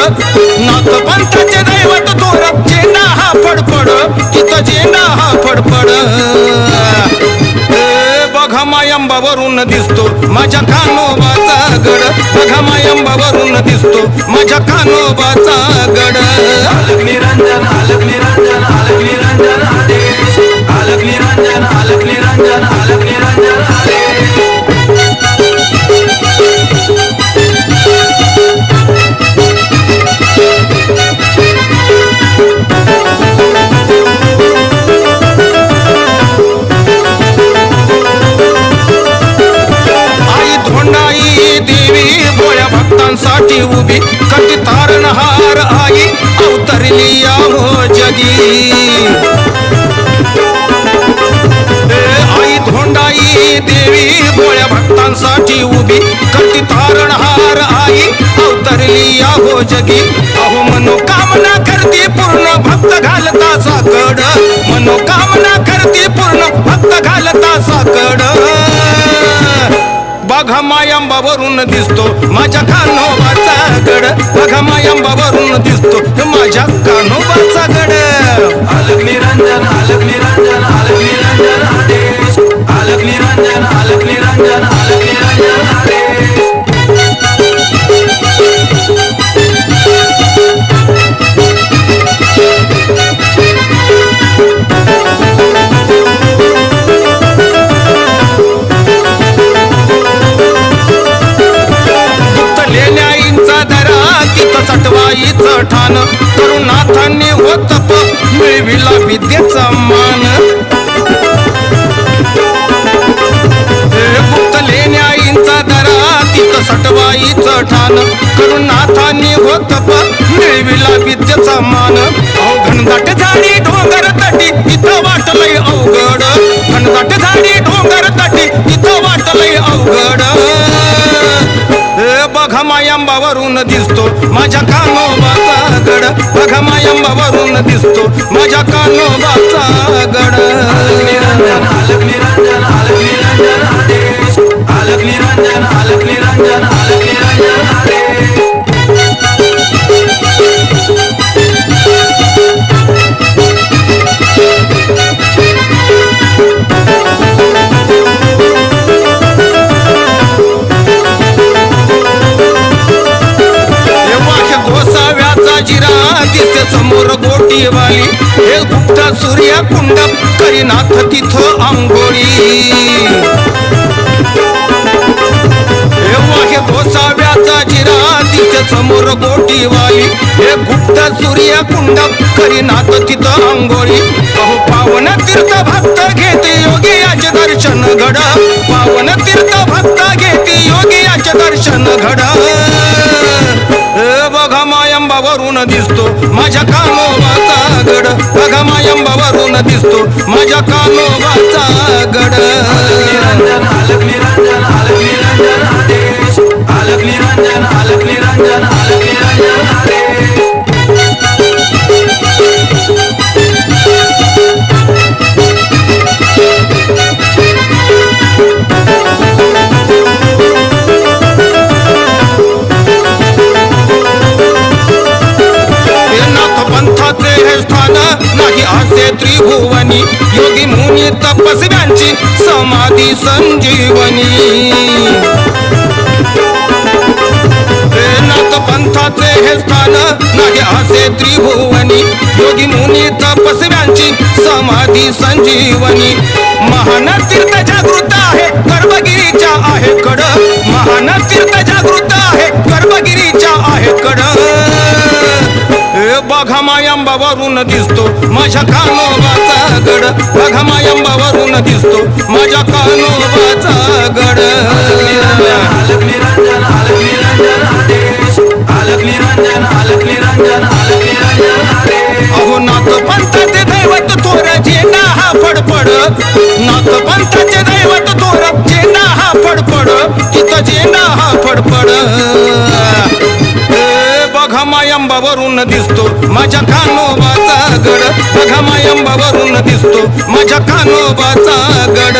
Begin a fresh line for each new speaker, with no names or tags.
नाथ पंथाचे दैवत थोर झेंडा हा फडफड तिथं झेंडा हा फडफड. ए, बघा मायंबावरून दिसतो माझ्या कानोबाचा गड. बघा मायंबावरून दिसतो माझ्या कानोबाचा गड.
आलक निरंजन निरंजन निरंजन
साठी उभी कटी तारणहार आई अवतरली या हो जगी आई धोंडाई देवी गोळ्या भक्तांसाठी उभी कटी तारणहार आई अवतरली या हो जगी. अहो मनोकामना करते पूर्ण भक्त घालता साकड मनोकामना करते पूर्ण भक्त घालता साकड बघा मायंबावरून दिसतो. माझ्या कान्होबाचा गड. बघा मायंबावरून दिसतो माझ्या कान्होबाचा गड.
आलक निरंजन आलक निरंजन आलक
तिथं चटवाईचं ठाण तरुणाथांनी होत मिळविला विद्येचा मान. हे गुप्त दरा तिथं सटवाईचं ठाण. करुणाथांनी होत मिळविला विद्येचा मान. घनदाट झाडी डोंगर तटी तिथं वाटलंय अवघड. घनदाट झाडी डोंगर तटी तिथं वाटलंय अवघड. मायांबावरून दिसतो. माझ्या कानोबाचा गड बघ मायांबावरून दिसतो. माझ्या कानोबाचा गड दिसते समोर हे गुप्ता सूर्या कुंड करीनाथ तिथ आंघोळी. हे गोसाव्याचा जिरा दिसते समोर गोटीवाली हे गुप्त सूर्य कुंड करीनाथ तिथ आंघोळी. अहो पावन तीर्थ भक्त घेते योगी याचे दर्शन घड. पावन तीर्थ भक्त घेते योगी याचे दर्शन घड. मायंबावरून दिसतो. माझ्या कानोबाचा गड. बघा मायंबावरून दिसतो. माझ्या कानोबाचा गड.
निरंजन आलक निरंजन आलक निरंजन आदेश. आलक निरंजन आलक निरंजन आलक निरंजन
त्रिभुवनी योगी मुनी तपस्व्यांची समाधी संजीवनी. पंथाचे हे स्थान नाही असे त्रिभुवनी योगी मुनी तपस्व्यांची समाधी संजीवनी. महान तीर्थ जागृत आहे गर्भगिरीच्या आहे कड. महान तीर्थ जागृत आहे गर्भगिरीच्या हे दिसतो. माझ्या कानोबाचा गड. बघा दिसतो. माझ्या कानोबाचा गड. अहो नाथ पंथाचे दैवत थोर झेंडा हा फडफड. नाथ पंथाचे दैवत थोर झेंडा हा फडफड. तिथं झेंडा हा फडफड. मायंबावरून दिसतो. माझ्या खानोबाचा गड. बघा मायंबावरून दिसतो. माझ्या खानोबाचा गड.